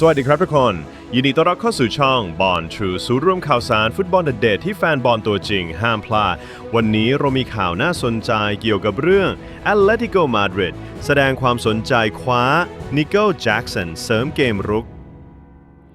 สวัสดีครับทุกคน ยินดีต้อนรับเข้าสู่ช่องบอลทรูศูนย์รวมข่าวสารฟุตบอลเด็ดที่แฟนบอลตัวจริงห้ามพลาด วันนี้เรามีข่าวน่าสนใจเกี่ยวกับเรื่อง Atletico Madrid แสดงความสนใจคว้านิโกลแจ็กสันเสริมเกมรุก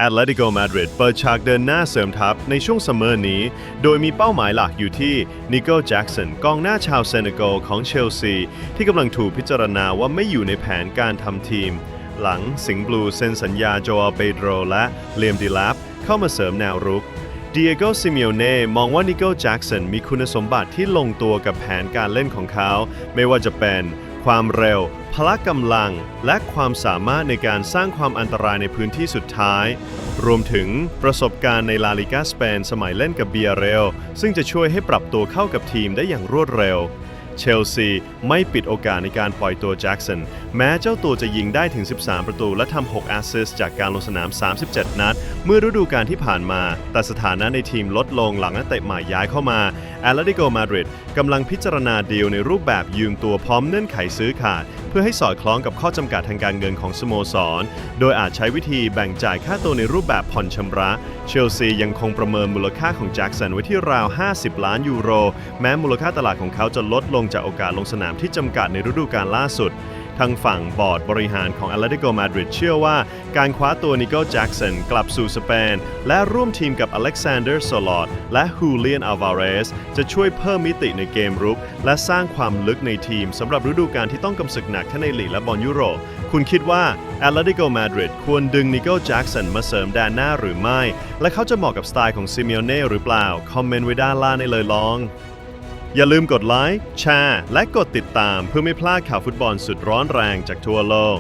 Atletico Madrid เปิดฉากเดินหน้าเสริมทัพในช่วงซัมเมอร์นี้ โดยมีเป้าหมายหลักอยู่ที่นิโกลแจ็กสันกองหน้าชาวเซเนกัลของเชลซี ที่กำลังถูกพิจารณาว่าไม่อยู่ในแผนการทำทีม หลังสิงห์บลูเซ็นสัญญาโจอาเปโดรและเลียมดิลาฟเข้ามาเสริมแนวรุกเดียโกซิเมโอเน่มองว่านิโกลแจ็กสันมีคุณสมบัติที่ลงตัวกับแผนการเล่นของเขา ไม่ว่าจะเป็น ความเร็ว พละกำลัง และความสามารถในการสร้างความอันตรายในพื้นที่สุดท้าย รวมถึงประสบการณ์ในลาลิกาสเปนสมัยเล่นกับเบียเรลซึ่งจะช่วยให้ปรับตัวเข้ากับทีมได้อย่างรวดเร็ว เชลซีไม่ปิดโอกาสในการปล่อยตัวแจ็กสันแม้เจ้าตัวจะยิงได้ถึง 13 ประตูและทำ6แอสซิสต์จากการลงสนาม 37 นัด เมื่อฤดูกาลที่ผ่านมา แต่สถานะในทีมลดลงหลังนักเตะใหม่ย้ายเข้ามาแอตเลติโกมาดริดกำลังพิจารณาดีลในรูปแบบยืมตัวพร้อมเงื่อนไขซื้อขาด เพื่อให้สอดคล้องกับข้อจำกัดทางการเงินของสโมสร โดยอาจใช้วิธีแบ่งจ่ายค่าตัวในรูปแบบผ่อนชำระ เชลซียังคงประเมินมูลค่าของแจ็คสันไว้ที่ราว 50 ล้านยูโร แม้มูลค่าตลาดของเขาจะลดลงจากโอกาสลงสนามที่จำกัดในฤดูกาลล่าสุด ทางฝั่งบอร์ดบริหารของ Atletico Madrid เชื่อว่า การคว้าตัวนิโกลแจ็กสันกลับสู่สเปน และร่วมทีมกับอเล็กซานเดอร์โซลอดและฮูเลียนอัลวาเรสจะช่วยเพิ่มมิติในเกมรุก และสร้างความลึกในทีมสำหรับฤดูกาลที่ต้องกำศึกหนักทั้งในลีกและบอลยุโรป คุณคิดว่า Atletico Madrid ควรดึงนิโกลแจ็กสันมาเสริมแดนหน้าหรือไม่ และเขาจะเหมาะกับสไตล์ของซิเมโอเน่หรือเปล่า คอมเมนต์ไว้ด้านล่างได้เลยลอง อย่าลืมกดไลค์ แชร์ และกดติดตามเพื่อไม่พลาดข่าวฟุตบอลสุดร้อนแรงจากทั่วโลก